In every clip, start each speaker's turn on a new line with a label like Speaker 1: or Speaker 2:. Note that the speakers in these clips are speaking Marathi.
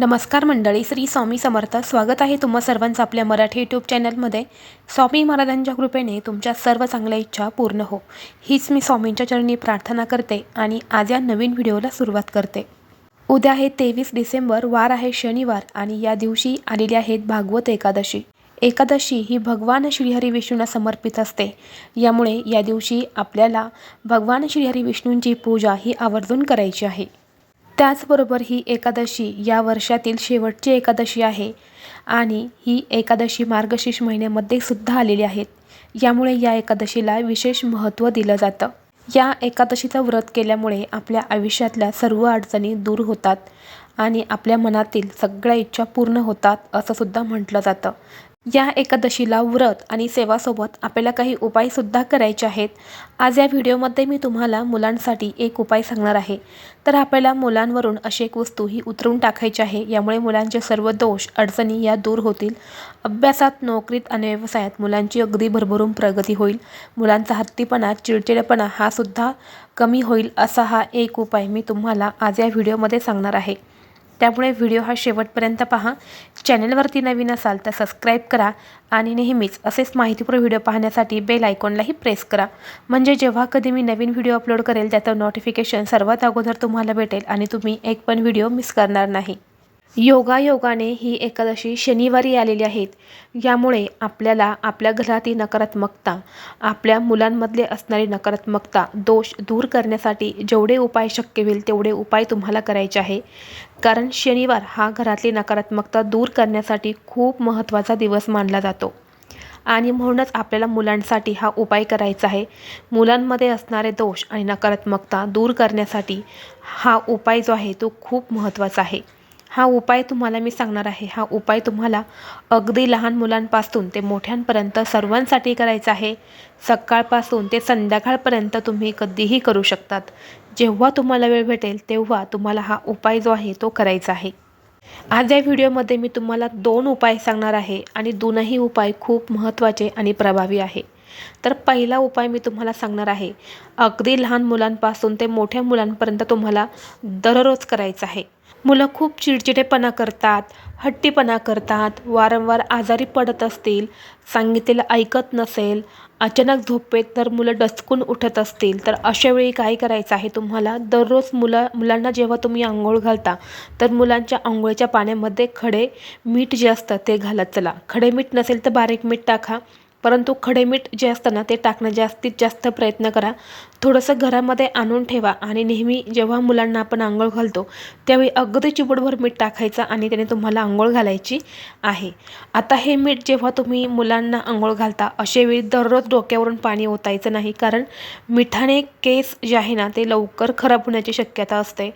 Speaker 1: नमस्कार मंडळी श्री स्वामी समर्थ. स्वागत आहे तुम्हा सर्वांचं आपल्या मराठी यूट्यूब चॅनलमध्ये स्वामी महाराजांच्या कृपेने तुमच्या सर्व चांगल्या इच्छा पूर्ण हो. हीच मी स्वामींच्या चरणी प्रार्थना करते आणि आज या नवीन व्हिडिओला सुरुवात करते. उद्या आहे तेवीस डिसेंबर वार आहे शनिवार आणि या दिवशी आलेली आहेत भागवत एकादशी. एकादशी ही भगवान श्रीहरी विष्णूंना समर्पित असते. यामुळे या दिवशी आपल्याला भगवान श्रीहरी विष्णूंची पूजा ही आवर्जून करायची आहे. त्याचबरोबर ही एकादशी या वर्षातील शेवटची एकादशी आहे. आणि ही एकादशी मार्गशीर्ष महिन्यामध्ये सुद्धा आलेली आहेत यामुळे या एकादशीला विशेष महत्त्व दिलं जातं. या एकादशीचं व्रत केल्यामुळे आपल्या आयुष्यातल्या सर्व अडचणी दूर होतात आणि आपल्या मनातील सगळ्या इच्छा पूर्ण होतात असं सुद्धा म्हटलं जातं. या एकादशीला व्रत आणि सेवासोबत आपल्याला काही उपायसुद्धा करायचे आहेत. आज या व्हिडिओमध्ये मी तुम्हाला मुलांसाठी एक उपाय सांगणार आहे. तर आपल्याला मुलांवरून अशी एक वस्तू ही उतरवून टाकायची आहे. यामुळे मुलांचे सर्व दोष अडचणी या दूर होतील. अभ्यासात नोकरीत आणि व्यवसायात मुलांची अगदी भरभरून प्रगती होईल. मुलांचा हत्तीपणा चिडचिडेपणा हा सुद्धा कमी होईल असा हा एक उपाय मी तुम्हाला आज या व्हिडिओमध्ये सांगणार आहे. त्यामुळे व्हिडिओ हा शेवटपर्यंत पहा. चॅनलवरती नवीन असाल तर सबस्क्राईब करा आणि नेहमीच असेच माहितीपूर्ण व्हिडिओ पाहण्यासाठी बेल आयकॉनलाही प्रेस करा. म्हणजे जेव्हा कधी मी नवीन व्हिडिओ अपलोड करेल त्याचं नोटिफिकेशन सर्वात अगोदर तुम्हाला भेटेल आणि तुम्ही एक पण व्हिडिओ मिस करणार नाही. योगायोगाने ही एकादशी शनिवारी आलेली आहेत यामुळे आपल्याला आपल्या घरातील नकारात्मकता आपल्या मुलांमधले असणारी नकारात्मकता दोष दूर करण्यासाठी जेवढे उपाय शक्य होईल तेवढे उपाय तुम्हाला करायचे आहे. कारण शनिवार हा घरातली नकारात्मकता दूर करण्यासाठी खूप महत्त्वाचा दिवस मानला जातो. आणि म्हणूनच आपल्याला मुलांसाठी हा उपाय करायचा आहे. मुलांमध्ये असणारे दोष आणि नकारात्मकता दूर करण्यासाठी हा उपाय जो आहे तो खूप महत्त्वाचा आहे. हा उपाय तुम्हाला मी सांगणार आहे. हा उपाय तुम्हाला अगदी लहान मुलांपासून ते मोठ्यांपर्यंत सर्वांसाठी करायचा आहे. सकाळपासून ते संध्याकाळपर्यंत तुम्ही कधीही करू शकतात. जेव्हा तुम्हाला वेळ भेटेल तेव्हा तुम्हाला हा उपाय जो आहे तो करायचा आहे. आज या व्हिडिओमध्ये मी तुम्हाला दोन उपाय सांगणार आहे आणि दोनही उपाय खूप महत्त्वाचे आणि प्रभावी आहे. तर पहिला उपाय मी तुम्हाला सांगणार आहे. अगदी लहान मुलांपासून ते मोठ्या मुलांपर्यंत तुम्हाला दररोज करायचं आहे. मुलं खूप चिडचिडेपणा करतात हट्टीपणा करतात वारंवार आजारी पडत असतील सांगितलेलं ऐकत नसेल अचानक झोपेत तर मुलं डचकून उठत असतील तर अशावेळी काय करायचं आहे तुम्हाला? दररोज मुलं मुलांना जेव्हा तुम्ही आंघोळ घालता तर मुलांच्या आंघोळीच्या पाण्यामध्ये खडे मीठ जे असतं ते घालत चला खडे मीठ नसेल तर बारीक मीठ टाका. परंतु खडे मीठ जे असतं ना ते टाकणं जास्तीत जास्त प्रयत्न करा. थोडंसं घरामध्ये आणून ठेवा आणि नेहमी जेव्हा मुलांना आपण आंघोळ घालतो त्यावेळी अगदी चिबडभर मीठ टाकायचं आणि त्याने तुम्हाला आंघोळ घालायची आहे. आता हे मीठ जेव्हा तुम्ही मुलांना आंघोळ घालता अशावेळी दररोज डोक्यावरून पाणी ओतायचं नाही कारण मिठाने केस जे आहे ना ते लवकर खराब होण्याची शक्यता असते.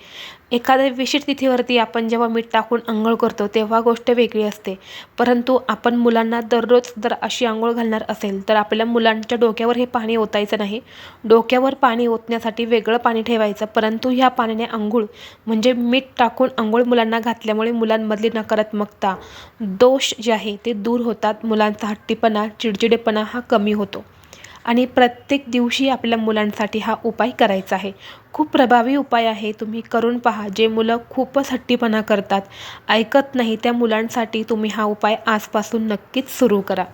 Speaker 1: एखाद्या विशिष्ट तिथीवरती आपण जेव्हा मीठ टाकून आंघोळ करतो तेव्हा गोष्ट वेगळी असते. परंतु आपण मुलांना दररोज जर अशी आंघोळ घालणार असेल तर आपल्या मुलांच्या डोक्यावर हे पाणी ओतायचं नाही. डोक्यावर पाणी ओतण्यासाठी वेगळं पाणी ठेवायचं परंतु ह्या पाण्याने आंघोळ म्हणजे मीठ टाकून आंघोळ मुलांना घातल्यामुळे मुलांमधली नकारात्मकता दोष जे आहे ते दूर होतात. मुलांचा हट्टीपणा चिडचिडेपणा हा कमी होतो. आणि प्रत्येक दिवशी आपल्या मुलांसाठी हा उपाय करायचा आहे. खूप प्रभावी उपाय आहे. तुम्ही करून पहा. जे मुलं खूपच हट्टीपणा करतात ऐकत नाही त्या मुलांसाठी तुम्ही हा उपाय आजपासून नक्कीच सुरू करा.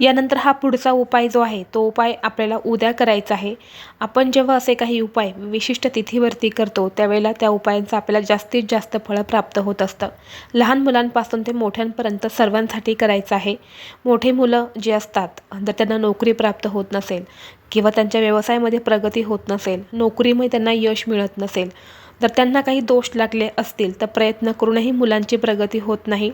Speaker 1: यानंतर हा पुढचा उपाय जो आहे तो उपाय आपल्याला उद्या करायचा आहे. आपण जेव्हा असे काही उपाय विशिष्ट तिथीवरती करतो त्यावेळेला त्या उपायांचं आपल्याला जास्तीत जास्त फळं प्राप्त होत असतं. लहान मुलांपासून ते मोठ्यांपर्यंत सर्वांसाठी करायचं आहे. मोठे मुलं जे असतात जर त्यांना नोकरी प्राप्त होत नसेल किंवा त्यांच्या व्यवसायामध्ये प्रगती होत नसेल नोकरीमध्ये त्यांना यश मिळत नसेल जर त्यांना काही दोष लागले असतील तर प्रयत्न करूनही मुलांची प्रगती होत नाही.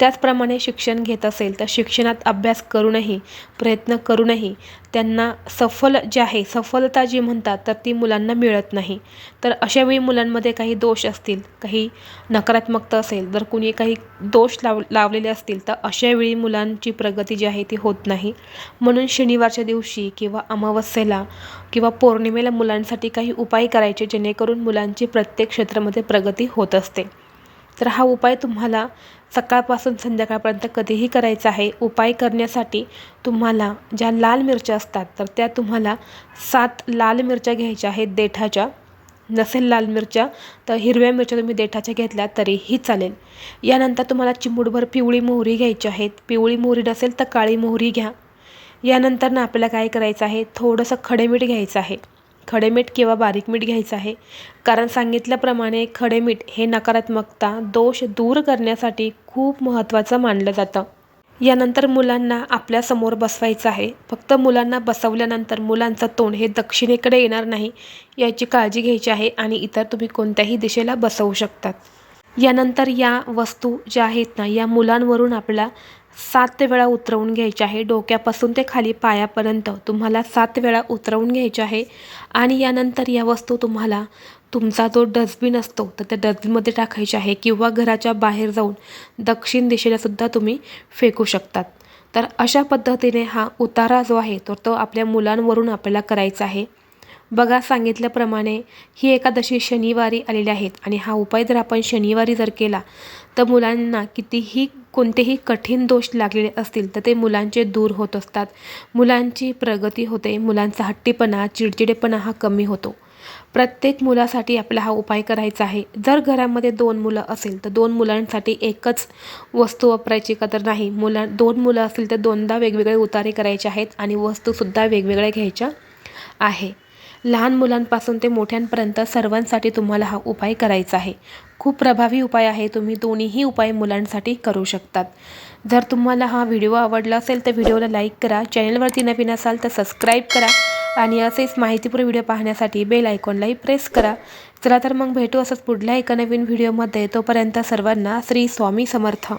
Speaker 1: त्याचप्रमाणे शिक्षण घेत असेल तर शिक्षणात अभ्यास करूनही प्रयत्न करूनही त्यांना सफल जे आहे सफलता जी म्हणतात तर ती मुलांना मिळत नाही. तर अशावेळी मुलांमध्ये काही दोष असतील काही नकारात्मकता असेल जर कुणी काही दोष लाव लावलेले असतील तर अशावेळी मुलांची प्रगती जी आहे ती होत नाही. म्हणून शनिवारच्या दिवशी किंवा अमावस्येला किंवा पौर्णिमेला मुलांसाठी काही उपाय करायचे जेणेकरून मुलांची प्रत्येक क्षेत्रामध्ये प्रगती होत असते. तर हा उपाय तुम्हाला सकाळपासून संध्याकाळपर्यंत कधीही करायचा आहे. उपाय करण्यासाठी तुम्हाला ज्या लाल मिरच्या असतात तर त्या तुम्हाला सात लाल मिरच्या घ्यायच्या आहेत देठाच्या. नसेल लाल मिरच्या तर हिरव्या मिरच्या तुम्ही देठाच्या घेतल्या तरीही चालेल. यानंतर तुम्हाला चिमूटभर पिवळी मोहरी घ्यायची आहेत. पिवळी मोहरी नसेल तर काळी मोहरी घ्या. यानंतर ना आपल्याला काय करायचं आहे? थोडंसं खडे मीठ घ्यायचं आहे. खडे मीठ किंवा बारीक मीठ घ्यायचं आहे. कारण सांगितल्याप्रमाणे खडे मीठ हे नकारात्मकता दोष दूर करण्यासाठी खूप महत्त्वाचं मानलं जातं. यानंतर मुलांना आपल्यासमोर बसवायचं आहे. फक्त मुलांना बसवल्यानंतर मुलांचं तोंड हे दक्षिणेकडे येणार नाही याची काळजी घ्यायची आहे आणि इतर तुम्ही कोणत्याही दिशेला बसवू शकतात. यानंतर या वस्तू ज्या आहेत ना या मुलांवरून आपल्याला सात वेळा उतरवून घ्यायचे आहे. डोक्यापासून ते खाली पायापर्यंत तुम्हाला सात वेळा उतरवून घ्यायचे आहे. आणि यानंतर या वस्तू तुम्हाला तुमचा जो डस्टबिन असतो तर त्या डस्टबिनमध्ये टाकायचे आहे किंवा घराच्या बाहेर जाऊन दक्षिण दिशेलासुद्धा तुम्ही फेकू शकतात. तर अशा पद्धतीने हा उतारा जो आहे तर तो आपल्या मुलांवरून आपल्याला करायचा आहे. बघा सांगितल्याप्रमाणे ही एकादशी शनिवारी आलेली आहेत आणि हा उपाय जर आपण शनिवारी जर केला तर मुलांना कितीही कोणतेही कठीण दोष लागलेले असतील तर ते मुलांचे दूर होत असतात. मुलांची प्रगती होते मुलांचा हट्टीपणा चिडचिडेपणा हा कमी होतो. प्रत्येक मुलासाठी आपला हा उपाय करायचा आहे. जर घरामध्ये दोन मुलं असेल तर दोन मुलांसाठी एकच वस्तू वापरायची का तर नाही. मुला दोन मुलं असतील तर दोनदा वेगवेगळे उतारे करायचे आहेत आणि वस्तूसुद्धा वेगवेगळ्या घ्यायच्या आहे. लहान मुलांपासून ते मोठ्यांपर्यंत सर्वांसाठी तुम्हाला हा उपाय करायचा आहे. खूप प्रभावी उपाय आहे. तुम्ही दोन्हीही उपाय मुलांसाठी करू शकतात. जर तुम्हाला हा व्हिडिओ आवडला असेल तर व्हिडिओला लाईक करा चॅनलवरती नवीन असाल तर सबस्क्राईब करा आणि असेच माहितीपूर्ण व्हिडिओ पाहण्यासाठी बेल आयकॉनलाही प्रेस करा. चला तर मग भेटू असंच पुढल्या एका नवीन व्हिडिओमध्ये. तोपर्यंत सर्वांना श्री स्वामी समर्थ.